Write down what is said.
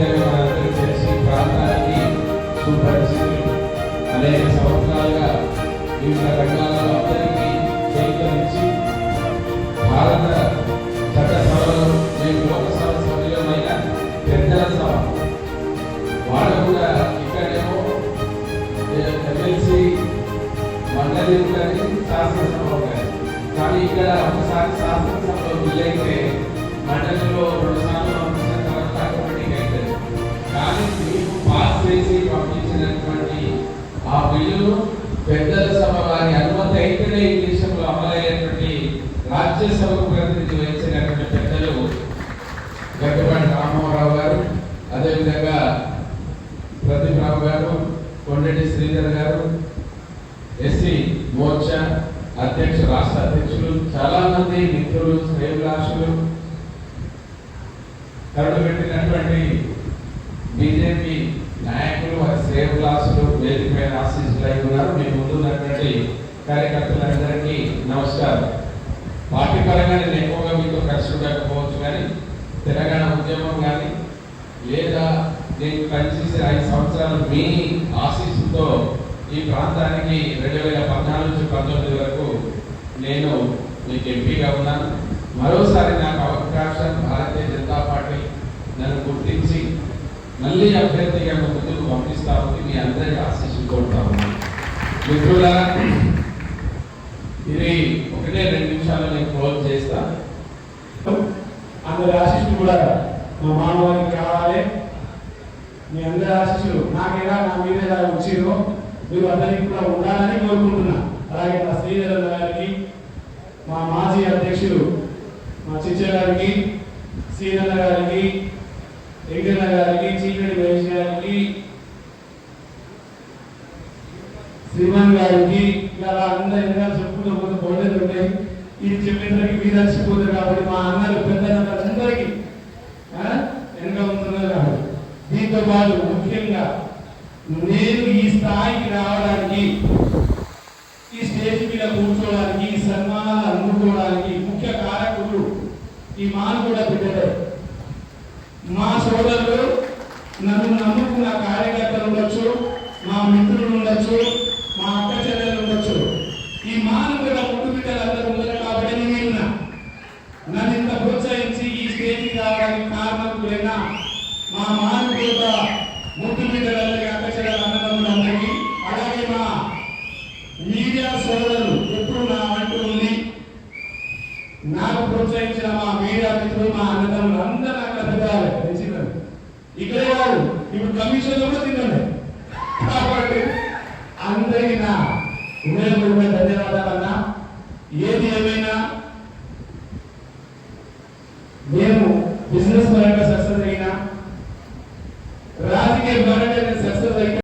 బిడ్డలు మనందరూ వివిధ రంగాలలో అందరికీ చేకరించి భారత చట్టసభలో నేను లోకసభ సభ్యులమైన పెద్దల సభ. కూడా ఇక్కడేమో ఎమ్మెల్సీ కానీ ఇక్కడ ఒకసారి శాసనసభలో వీలైతే మండలిలో రెండు పెద్దల సభ వారి అనుమతి అయితేనే ఈ దేశంలో అమలయ్యేటువంటి రాజ్యసభకు ప్రతినిధి వహించినటువంటి పెద్దలు గడ్డపాటి రామోహరావు గారు అదేవిధంగా ప్రదీప్రావు గారు కొండటి శ్రీధర్ గారు ఎస్సీ మోర్చా అధ్యక్షులు రాష్ట్ర అధ్యక్షులు చాలా మంది మిత్రులు శ్రేయభిలాషులు కరుడు పెట్టినటువంటి వేదిక పైన ఆశీస్సులై ఉన్నారు. మీ ముందు ఉన్నటువంటి కార్యకర్తలందరికీ నమస్కారం. పార్టీ పరంగా నేను ఎక్కువగా మీతో కలిసి ఉండకపోవచ్చు కానీ తెలంగాణ ఉద్యమం కానీ లేదా నేను పనిచేసే ఐదు సంవత్సరాలు మీ ఆశీస్సుతో ఈ ప్రాంతానికి రెండు వేల పద్నాలుగు నుంచి పంతొమ్మిది వరకు నేను మీకు ఎంపీగా ఉన్నాను. మరోసారి నాకు అవకాశం భారతీయ జనతా పార్టీ నన్ను గుర్తించి మళ్ళీ అభ్యర్థిగా ముందుకు పంపిస్తా ఉంది మీ అందరి ఆశీస్సులు కోరుతా ఉన్నాను మిత్రులారా ఇది ఒకటే రెండు నిమిషాలు నేను క్లోజ్ చేస్తా. అందరి ఆశీస్సులు కూడా మా మామగారికి కావాలి. మీ అందరి ఆశీస్సులు నాకేలా నా మీద ఎలా వచ్చిందో మీరు అందరికీ కూడా ఉండాలని కోరుకుంటున్నా. అలాగే మా శ్రీధరన్ గారికి మా మాజీ అధ్యక్షులు మా చిచ్చ గారికి శ్రీధరన్ గారికి వెంకన్న గారికి శ్రీమాన్ గారికి ఇలా అందరూ ఎన్నో చెప్పుకుంటూ పోతే బోర్డర్లు ఉంటాయి ఇది చెప్పేసరికి మీరు అలసిపోతారు కాబట్టి మా అన్నలు పెద్దలందరికీ వెనక ఉంటున్నారు కాబట్టి దీంతో పాటు ముఖ్యంగా నేను ఈ స్థాయికి రావడానికి ఈ స్టేజ్ మీద కూర్చోవడానికి ఈ సన్మానాలు అందుకోవడానికి ముఖ్య కారకుడు ఈ మానవుడ బిడ్డలే మా సోదరులు నన్ను నమ్ముకున్న కార్యకర్తలు ఉండొచ్చు మా మిత్రులు ఉండొచ్చు మా అక్క చెల్లెలు ఉండొచ్చు. ఈ మానవుడ ముట్టు బిడ్డలందరూ ఉన్నారు కాబట్టి నేను విన్నా. నన్ను ఇంత ప్రోత్సహించి ఈ స్టేజ్కి రావడానికి కారణం కూడా మా మానవుడ ముట్టు బిడ్డలందరికీ అక్క చెల్లెలు అన్నదమ్ములందరికీ అలాగే మా మీడియా సోదరులు ఎప్పుడు నా అంటూ ఉంది నాకు ప్రోత్సహించిన మా మీడియా మిత్రులు మా అన్నదమ్ములు అందరూ నాకు అభిప్రాయాలు తెలిసినారు ఇక్కడే కాదు ఇప్పుడు కమిషన్ కూడా తిన్నాను. కాబట్టి అందరికీ నా ధన్యవాదాలన్నా ఏది ఏమైనా